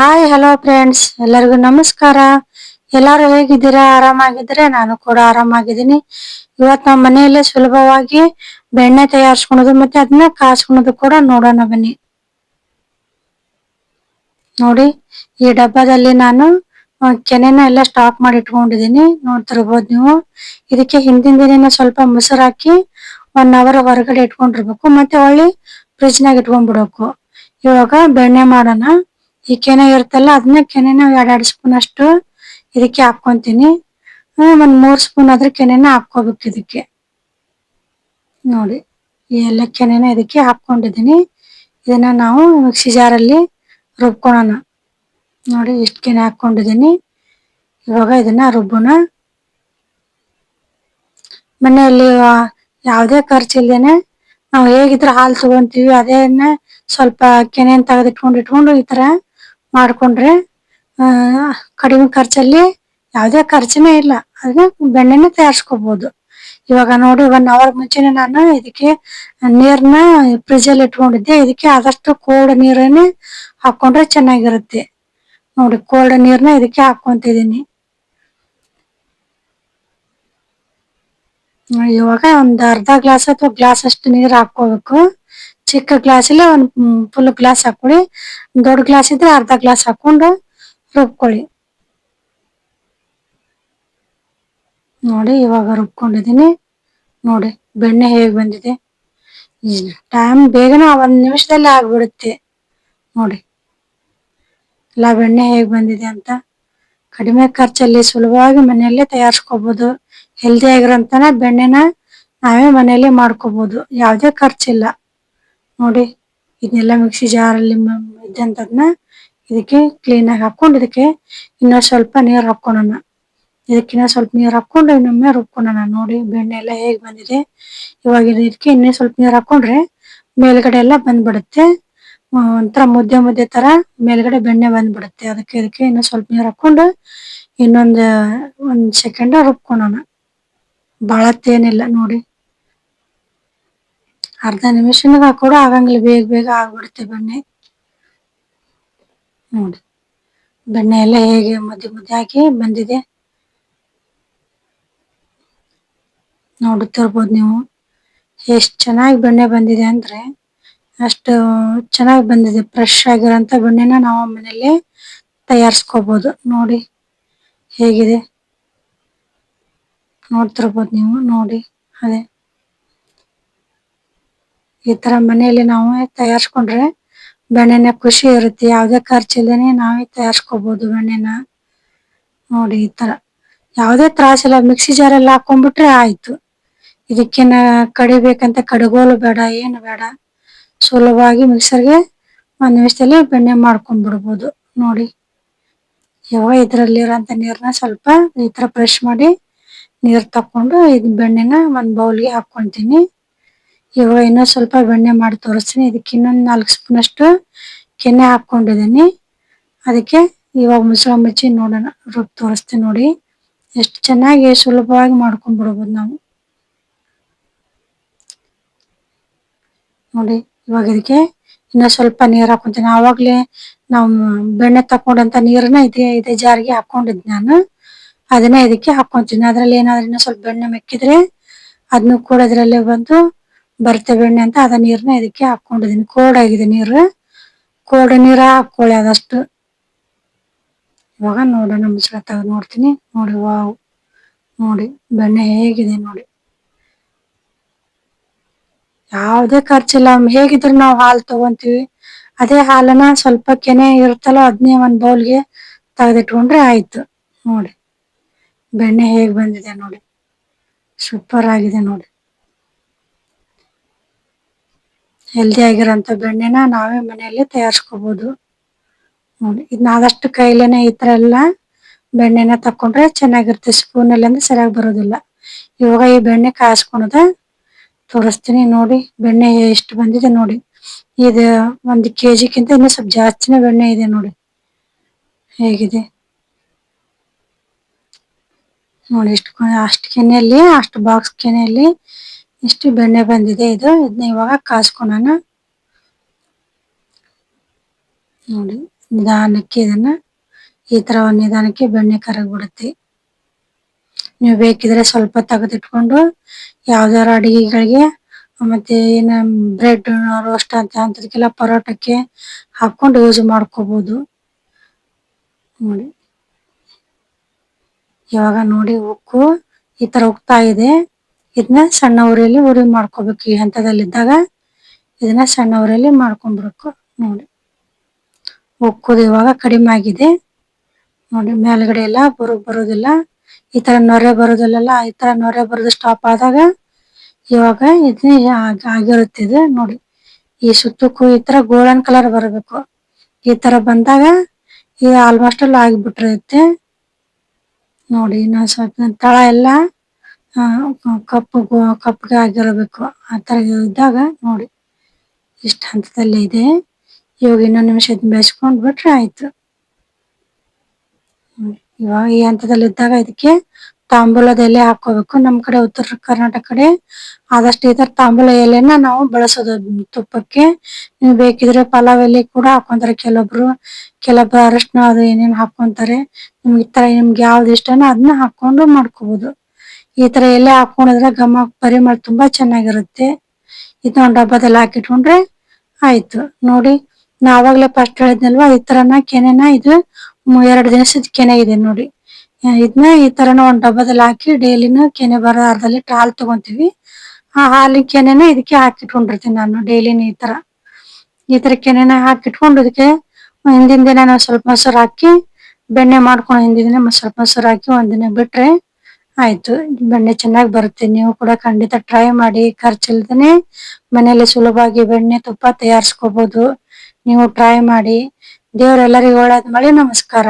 Hi hello friends ಎಲ್ಲರಿಗೂ ನಮಸ್ಕಾರ. ಎಲ್ಲರೂ ಹೇಗಿದ್ದೀರಾ? ಆರಾಮಾಗಿದ್ರೆ ನಾನು ಕೂಡ ಆರಾಮಾಗಿದ್ದೀನಿ. ಇವತ್ತು ನಮ್ಮ ಮನೆಯಲ್ಲೇ ಸುಲಭವಾಗಿ ಬೆಣ್ಣೆ ತಯಾರಿಸ್ಕೊಳೋದು ಮತ್ತೆ ಅದನ್ನ ಕಾಸ್ಕೊಳೋದು ಕೂಡ ನೋಡೋಣ ಬನ್ನಿ. ನೋಡಿ, ಈ ಡಬ್ಬದಲ್ಲಿ ನಾನು ಕೆನೆನ ಎಲ್ಲ ಸ್ಟಾಕ್ ಮಾಡಿ ಇಟ್ಕೊಂಡಿದ್ದೀನಿ ನೋಡ್ತಿರ್ಬೋದು ನೀವು. ಇದಕ್ಕೆ ಹಿಂದಿನ ದಿನ ಸ್ವಲ್ಪ ಮೊಸರು ಹಾಕಿ ಒನ್ ಅವರ್ ಹೊರಗಡೆ ಇಟ್ಕೊಂಡಿರ್ಬೇಕು. ಮತ್ತೆ ಹೊಳ್ಳಿ ಫ್ರಿಜ್ನಾಗ ನಾಗ ಇಟ್ಕೊಂಡ್ಬಿಡ್ಬೇಕು. ಇವಾಗ ಬೆಣ್ಣೆ ಮಾಡೋಣ. ಈ ಕೆನೆ ಇರುತ್ತಲ್ಲ, ಅದನ್ನ ಕೆನೆನ ಎರಡೆರಡು ಸ್ಪೂನ್ ಅಷ್ಟು ಇದಕ್ಕೆ ಹಾಕೊಂತೀನಿ ಒಂದ್ ಮೂರ್ ಸ್ಪೂನ್ ಆದ್ರೆ ಕೆನೆನ ಹಾಕ್ಕೋಬೇಕು ಇದಕ್ಕೆ. ನೋಡಿ, ಈ ಎಲ್ಲ ಕೆನೆನ ಇದಕ್ಕೆ ಹಾಕೊಂಡಿದ್ದೀನಿ ಇದನ್ನ ನಾವು ಮಿಕ್ಸಿ ಜಾರಲ್ಲಿ ರುಬ್ಕೊಳೋಣ. ನೋಡಿ, ಇಷ್ಟು ಕೆನೆ ಹಾಕೊಂಡಿದ್ದೀನಿ ಇವಾಗ ಇದನ್ನ ರುಬ್ಬೋಣ. ಮನೆಯಲ್ಲಿ ಯಾವುದೇ ಯಾವುದೇ ಖರ್ಚಿಲ್ದೇನೆ ನಾವು ಹೇಗಿದ್ರೆ ಹಾಲು ತಗೊಂತೀವಿ, ಅದೇನ ಸ್ವಲ್ಪ ಕೆನೆಯನ್ನು ತೆಗೆದಿಟ್ಕೊಂಡು ಇಟ್ಕೊಂಡು ಈ ತರ ಮಾಡ್ಕೊಂಡ್ರೆ ಕಡಿಮೆ ಖರ್ಚಲ್ಲಿ ಯಾವುದೇ ಖರ್ಚನೇ ಇಲ್ಲ. ಅದನ್ನ ಬೆಣ್ಣೆನೇ ತಯಾರಿಸ್ಕೋಬಹುದು ಇವಾಗ ನೋಡಿ ಒನ್ ಅವರ್ ಮುಂಚೆನೆ ನಾನು ಇದಕ್ಕೆ ನೀರನ್ನ ಫ್ರಿಜ್ ಅಲ್ಲಿ ಇಟ್ಕೊಂಡಿದ್ದೆ. ಇದಕ್ಕೆ ಆದಷ್ಟು ಕೋಲ್ಡ್ ನೀರನ್ನೇ ಹಾಕೊಂಡ್ರೆ ಚೆನ್ನಾಗಿರುತ್ತೆ. ನೋಡಿ ಕೋಲ್ಡ್ ನೀರನ್ನ ಇದಕ್ಕೆ ಹಾಕೊಂತಿದೀನಿ ಇವಾಗ ಒಂದು ಅರ್ಧ ಗ್ಲಾಸ್ ಅಥವಾ ಗ್ಲಾಸ್ ಅಷ್ಟು ನೀರ್ ಚಿಕ್ಕ ಗ್ಲಾಸ್ ಒಂದು ಒಂದ್ ಫುಲ್ ಗ್ಲಾಸ್ ಹಾಕೊಳ್ಳಿ ದೊಡ್ಡ ಗ್ಲಾಸ್ ಇದ್ರೆ ಅರ್ಧ ಗ್ಲಾಸ್ ಹಾಕೊಂಡು ರುಬ್ಕೊಳ್ಳಿ ನೋಡಿ ಇವಾಗ ರುಬ್ಕೊಂಡಿದೀನಿ ನೋಡಿ ಬೆಣ್ಣೆ ಹೇಗ್ ಬಂದಿದೆ ಟೈಮ್ ಬೇಗನೆ ಒಂದ್ ನಿಮಿಷದಲ್ಲಿ ಆಗ್ಬಿಡುತ್ತೆ ನೋಡಿ ಎಲ್ಲ ಬೆಣ್ಣೆ ಹೇಗ್ ಬಂದಿದೆ ಅಂತ ಕಡಿಮೆ ಖರ್ಚಲ್ಲಿ ಸುಲಭವಾಗಿ ಮನೆಯಲ್ಲೇ ತಯಾರಿಸ್ಕೋಬಹುದು ಹೆಲ್ದಿ ಆಗಿರೋಂತನ ಬೆಣ್ಣೆನ ನಾವೇ ಮನೆಯಲ್ಲೇ ಮಾಡ್ಕೋಬಹುದು ಯಾವುದೇ ಖರ್ಚಿಲ್ಲ ನೋಡಿ, ಇದನ್ನೆಲ್ಲ ಮಿಕ್ಸಿ ಜಾರಲ್ಲಿ ಇದ್ದಂತದ್ನ ಇದಕ್ಕೆ ಕ್ಲೀನ್ ಆಗಿ ಹಾಕೊಂಡು ಇದಕ್ಕೆ ಇನ್ನೂ ಸ್ವಲ್ಪ ನೀರ್ ಹಾಕೊಳ್ಳೋಣ ಇದಕ್ಕಿನ್ನ ಸ್ವಲ್ಪ ನೀರ್ ಹಾಕೊಂಡು ಇನ್ನೊಮ್ಮೆ ರುಬ್ಕೊಳ್ಳೋಣ ನೋಡಿ, ಬೆಣ್ಣೆ ಎಲ್ಲ ಹೇಗ್ ಬಂದಿದೆ. ಇವಾಗ ಇದಕ್ಕೆ ಇನ್ನೇ ಸ್ವಲ್ಪ ನೀರ್ ಹಾಕೊಂಡ್ರೆ ಮೇಲ್ಗಡೆ ಎಲ್ಲ ಬಂದ್ಬಿಡುತ್ತೆ. ಒಂಥರ ಮುದ್ದೆ ಮುದ್ದೆ ತರ ಮೇಲ್ಗಡೆ ಬೆಣ್ಣೆ ಬಂದ್ಬಿಡುತ್ತೆ. ಅದಕ್ಕೆ ಇದಕ್ಕೆ ಇನ್ನೂ ಸ್ವಲ್ಪ ನೀರು ಹಾಕೊಂಡು ಇನ್ನೊಂದು, ಒಂದ್ ಸೆಕೆಂಡ್ ರುಬ್ಕೊಳೋಣ. ಬಾಳತ್ತೇನಿಲ್ಲ ನೋಡಿ. ಅರ್ಧ ನಿಮಿಷನಾಗ ಕೂಡ ಆಗಂಗಿಲ್ಲ, ಬೇಗ ಬೇಗ ಆಗ್ಬಿಡುತ್ತೆ ಬೆಣ್ಣೆ. ನೋಡಿ, ಬೆಣ್ಣೆ ಎಲ್ಲ ಹೇಗೆ ಮುದ್ದೆ ಮುದ್ದೆ ಹಾಕಿ ಬಂದಿದೆ. ನೋಡುತ್ತಿರ್ಬೋದು ನೀವು. ಎಷ್ಟು ಚೆನ್ನಾಗಿ ಬೆಣ್ಣೆ ಬಂದಿದೆ ಅಂದರೆ, ಅಷ್ಟು ಚೆನ್ನಾಗಿ ಬಂದಿದೆ. ಫ್ರೆಶ್ ಆಗಿರೋಂಥ ಬೆಣ್ಣೆನ ನಾವು ಮನೇಲಿ ತಯಾರಿಸ್ಕೋಬೋದು. ನೋಡಿ, ಹೇಗಿದೆ. ನೋಡ್ತಿರ್ಬೋದು ನೀವು. ನೋಡಿ, ಅದೇ. ಈ ತರ ಮನೆಯಲ್ಲಿ ನಾವು ತಯಾರಿಸ್ಕೊಂಡ್ರೆ ಬೆಣ್ಣೆನ ಖುಷಿ ಇರುತ್ತೆ. ಯಾವುದೇ ಖರ್ಚಿಲ್ಲದೇನೆ ನಾವೇ ತಯಾರಿಸ್ಕೋಬಹುದು ಬೆಣ್ಣೆನ. ನೋಡಿ ಈ ತರ. ಯಾವುದೇ ತ್ರಾಸಿಲ್ಲ ಮಿಕ್ಸಿ ಜಾರಲ್ಲಿ ಹಾಕೊಂಡ್ಬಿಟ್ರೆ ಆಯ್ತು. ಇದಕ್ಕೇನ ಕಡಿಬೇಕಂತ ಕಡಗೋಲು ಬೇಡ, ಏನು ಬೇಡ. ಸುಲಭವಾಗಿ ಮಿಕ್ಸರ್ಗೆ ಒಂದ್ ನಿಮಿಷದಲ್ಲಿ ಬೆಣ್ಣೆ ಮಾಡ್ಕೊಂಡ್ ಬಿಡ್ಬೋದು ನೋಡಿ ಇವಾಗ ಇದ್ರಲ್ಲಿರೋಂಥ ನೀರನ್ನ ಸ್ವಲ್ಪ ಈ ತರ ಬ್ರಷ್ ಮಾಡಿ ನೀರ್ ತಕೊಂಡು ಇದ್ ಬೆಣ್ಣೆನ ಒಂದ್ ಬೌಲ್ಗೆ ಹಾಕೊಂತೀನಿ ಇವಾಗ ಇನ್ನೂ ಸ್ವಲ್ಪ ಬೆಣ್ಣೆ ಮಾಡಿ ತೋರಿಸ್ತೀನಿ. ಇದಕ್ಕೆ ಇನ್ನೊಂದು ನಾಲ್ಕು ಸ್ಪೂನ್ ಅಷ್ಟು ಕೆನೆ ಹಾಕೊಂಡಿದ್ದೀನಿ ಅದಕ್ಕೆ ಇವಾಗ ಮುಚ್ಚಳ ಮುಚ್ಚಿ ನೋಡೋಣ. ರುಬ್ಬಿ ತೋರಿಸ್ತೀನಿ ನೋಡಿ. ಎಷ್ಟು ಚೆನ್ನಾಗಿ ಸುಲಭವಾಗಿ ಮಾಡ್ಕೊಂಡ್ ಬಿಡಬಹುದು ನಾವು. ನೋಡಿ, ಇವಾಗ ಇದಕ್ಕೆ ಇನ್ನ ಸ್ವಲ್ಪ ನೀರ್ ಹಾಕೊಂತೀನಿ ಆವಾಗಲೇ ನಾವು ಬೆಣ್ಣೆ ತಕೊಂಡಂತ ನೀರನ್ನ ಇದೇ ಇದೇ ಜಾರಿಗೆ ಹಾಕೊಂಡಿದ್ ನಾನು. ಅದನ್ನ ಇದಕ್ಕೆ ಹಾಕೊಂತೀನಿ ಅದ್ರಲ್ಲಿ ಏನಾದ್ರು ಇನ್ನೂ ಸ್ವಲ್ಪ ಬೆಣ್ಣೆ ಮೆಕ್ಕಿದ್ರೆ ಅದನ್ನು ಕೂಡ ಅದರಲ್ಲೇ ಬಂದು ಬರುತ್ತೆ ಎಣ್ಣೆ ಅಂತ ಅದ ನೀರ್ನ ಇದಕ್ಕೆ ಹಾಕೊಂಡಿದೀನಿ. ಕೋಲ್ಡ್ ಆಗಿದೆ ನೀರು. ಕೋಡ ನೀರ ಹಾಕೊಳ್ಳಿ ಅದಷ್ಟು. ಇವಾಗ ನೋಡೋಣ ಮುಚ್ಚಳ ತೆಗೆದು ನೋಡ್ತೀನಿ. ನೋಡಿ, ವಾವ್. ನೋಡಿ, ಬೆಣ್ಣೆ ಹೇಗಿದೆ ನೋಡಿ. ಯಾವುದೇ ಖರ್ಚಿಲ್ಲ. ಹೇಗಿದ್ರು ನಾವು ಹಾಲು ತಗೊಂತೀವಿ. ಅದೇ ಹಾಲನ್ನ ಸ್ವಲ್ಪ ಕೆನೆ ಇರುತ್ತಲ್ಲ ಅದನ್ನೇ ಒಂದು ಬೌಲ್ಗೆ ತೆಗೆದಿಟ್ಕೊಂಡ್ರೆ ಆಯ್ತು. ನೋಡಿ, ಬೆಣ್ಣೆ ಹೇಗೆ ಬಂದಿದೆ ನೋಡಿ. ಸೂಪರ್ ಆಗಿದೆ ನೋಡಿ. ಹೆಲ್ದಿ ಆಗಿರೋಂಥ ಬೆಣ್ಣೆನ ನಾವೇ ಮನೆಯಲ್ಲಿ ತಯಾರಿಸ್ಕೋಬಹುದು ನೋಡಿ ಇದನ್ನ ಆದಷ್ಟು ಕೈಲೇನೆ ಈ ತರ ಎಲ್ಲ ಬೆಣ್ಣೆನ ತಕೊಂಡ್ರೆ ಚೆನ್ನಾಗಿರುತ್ತೆ. ಸ್ಪೂನ್ ಅಲ್ಲಿ ಅಂದ್ರೆ ಸರಿಯಾಗಿ ಬರೋದಿಲ್ಲ. ಇವಾಗ ಈ ಬೆಣ್ಣೆ ಕಾಯಿಸ್ಕೊಳದ ತೋರಿಸ್ತೀನಿ. ನೋಡಿ, ಬೆಣ್ಣೆ ಎಷ್ಟು ಬಂದಿದೆ ನೋಡಿ. ಇದು ಒಂದು ಕೆಜಿಗಿಂತ ಇನ್ನೂ ಸ್ವಲ್ಪ ಜಾಸ್ತಿನೇ ಬೆಣ್ಣೆ ಇದೆ ನೋಡಿ. ಹೇಗಿದೆ? ನೋಡಿ, ಇಷ್ಟು ಅಷ್ಟು ಕೆನೆಯಲ್ಲಿ, ಅಷ್ಟು ಬಾಕ್ಸ್ ಕೆನೆಯಲ್ಲಿ ಇಷ್ಟು ಬೆಣ್ಣೆ ಬಂದಿದೆ ಇದು. ಇದನ್ನ ಇವಾಗ ಕಾಸ್ಕೊಳೋಣ. ನೋಡಿ, ನಿಧಾನಕ್ಕೆ ಇದನ್ನ, ಈ ತರ ನಿಧಾನಕ್ಕೆ ಬೆಣ್ಣೆ ಕರಗ್ಬಿಡುತ್ತೆ. ನೀವು ಬೇಕಿದ್ರೆ ಸ್ವಲ್ಪ ತೆಗೆದಿಟ್ಕೊಂಡು ಯಾವ್ದಾರ ಅಡಿಗೆಗಳಿಗೆ, ಮತ್ತೆ ಏನ ಬ್ರೆಡ್ ರೋಸ್ಟ್ ಅಂತ ಅಂತದಕ್ಕೆಲ್ಲ ಪರೋಟಕ್ಕೆ ಹಾಕೊಂಡು ಯೂಸ್ ಮಾಡ್ಕೋಬಹುದು ನೋಡಿ. ಇವಾಗ ನೋಡಿ ಉಕ್ಕು, ಈ ತರ ಉಕ್ತಾ ಇದೆ. ಇದನ್ನ ಸಣ್ಣ ಉರಿಯಲ್ಲಿ ಉರಿ ಮಾಡ್ಕೋಬೇಕು. ಈ ಹಂತದಲ್ಲಿದ್ದಾಗ ಇದನ್ನ ಸಣ್ಣ ಉರಿಯಲ್ಲಿ ಮಾಡ್ಕೊಂಡ್ಬಿಡ್ಬೇಕು ನೋಡಿ. ಉಕ್ಕೋದು ಇವಾಗ ಕಡಿಮೆ ಆಗಿದೆ. ನೋಡಿ, ಮೇಲ್ಗಡೆ ಎಲ್ಲ ಬರು, ಬರೋದಿಲ್ಲ. ಈ ತರ ನೊರೆ ಬರೋದಿಲ್ಲಲ್ಲ, ಈ ತರ ನೊರೆ ಬರೋದು ಸ್ಟಾಪ್ ಆದಾಗ ಇವಾಗ ಇದು ಆಗಿರುತ್ತೆ ಇದು, ನೋಡಿ. ಈ ಸುತ್ತಕ್ಕೂ ಈ ತರ ಗೋಲ್ಡನ್ ಕಲರ್ ಬರಬೇಕು. ಈ ತರ ಬಂದಾಗ ಈ ಆಲ್ಮೋಸ್ಟ್ ಎಲ್ಲ ಆಗಿಬಿಟ್ಟಿರುತ್ತೆ. ನೋಡಿ ಇನ್ನೊಂದ್ ಸ್ವಲ್ಪ ತಳ ಎಲ್ಲ ಕಪ್ಪು ಕಪ್ಪಗೆ ಆಗಿರಬೇಕು. ಆ ತರ ಇದ್ದಾಗ ನೋಡಿ, ಇಷ್ಟ ಹಂತದಲ್ಲಿ ಇದೆ. ಇವಾಗ ಇನ್ನೊಂದು ನಿಮಿಷ ಬೇಯಿಸ್ಕೊಂಡ್ ಬಿಟ್ರೆ ಆಯ್ತು. ಇವಾಗ ಈ ಹಂತದಲ್ಲಿ ಇದ್ದಾಗ ಇದಕ್ಕೆ ತಾಂಬೂಲದ ಎಲೆ ಹಾಕೋಬೇಕು ನಮ್ಮ ಕಡೆ, ಉತ್ತರ ಕರ್ನಾಟಕ ಕಡೆ ಆದಷ್ಟು ಈ ತರ ತಾಂಬೂಲ ಎಲೆನ ನಾವು ಬಳಸೋದು. ತುಪ್ಪಕ್ಕೆ ನೀವು ಬೇಕಿದ್ರೆ ಪಲಾವ್ ಎಲೆ ಕೂಡ ಹಾಕೊಂತಾರೆ ಕೆಲವೊಬ್ರು ಕೆಲವೊಬ್ರು ಅರಶಿನ ಅದು ಏನೇನ್ ಹಾಕೊಂತಾರೆ ನಿಮ್ಗೆ ಈ ತರ ನಿಮ್ಗೆ ಯಾವ್ದು ಇಷ್ಟನೋ ಅದನ್ನ ಹಾಕೊಂಡು ಮಾಡ್ಕೋಬಹುದು ಈ ತರ ಎಲೆ ಹಾಕೊಂಡಿದ್ರೆ ಘಮ ಪರಿಮಳ ತುಂಬಾ ಚೆನ್ನಾಗಿರುತ್ತೆ. ಇದನ್ನ ಒಂದ್ ಡಬ್ಬದಲ್ಲಿ ಹಾಕಿಟ್ಕೊಂಡ್ರೆ ಆಯ್ತು. ನೋಡಿ ನಾ ಅವಾಗ್ಲೇ ಫಸ್ಟ್ ಹೇಳಿದ್ನಲ್ವಾ, ಈ ತರನ ಕೆನೆನ ಇದು ಎರಡು ದಿನಸದ ಕೆನೆ ಇದೆ ನೋಡಿ. ಇದನ್ನ ಈ ತರನ ಒಂದ್ ಡಬ್ಬದಲ್ಲಿ ಹಾಕಿ ಡೈಲಿನ ಕೆನೆ ಬರೋ ಅರ್ಧದಲ್ಲಿ ಹಾಲು ತಗೊಂತೀವಿ. ಆ ಹಾಲಿನ ಕೆನೆನ ಇದಕ್ಕೆ ಹಾಕಿಟ್ಕೊಂಡಿರ್ತೀನಿ ನಾನು ಡೈಲಿನ ಈ ತರ. ಈ ತರ ಕೆನೆನ ಹಾಕಿಟ್ಕೊಂಡು ಇದಕ್ಕೆ ಹಿಂದಿನ ದಿನ ನಾವು ಸ್ವಲ್ಪ ಮೊಸರು ಹಾಕಿ, ಬೆಣ್ಣೆ ಮಾಡ್ಕೊಂಡು ಹಿಂದಿನ ದಿನ ಸ್ವಲ್ಪ ಮೊಸರು ಹಾಕಿ ಒಂದಿನ ಬಿಟ್ರೆ ಆಯ್ತು ಬೆಣ್ಣೆ ಚೆನ್ನಾಗಿ ಬರುತ್ತೆ. ನೀವು ಕೂಡ ಖಂಡಿತ ಟ್ರೈ ಮಾಡಿ, ಖರ್ಚಿಲ್ದೇನೆ ಮನೆಯಲ್ಲಿ ಸುಲಭವಾಗಿ ಬೆಣ್ಣೆ ತುಪ್ಪ ತಯಾರಿಸ್ಕೋಬಹುದು ನೀವು ಟ್ರೈ ಮಾಡಿ. ದೇವ್ರ ಎಲ್ಲರಿಗೂ ಒಳ್ಳೇದ್. ಮಾಡಿ ನಮಸ್ಕಾರ.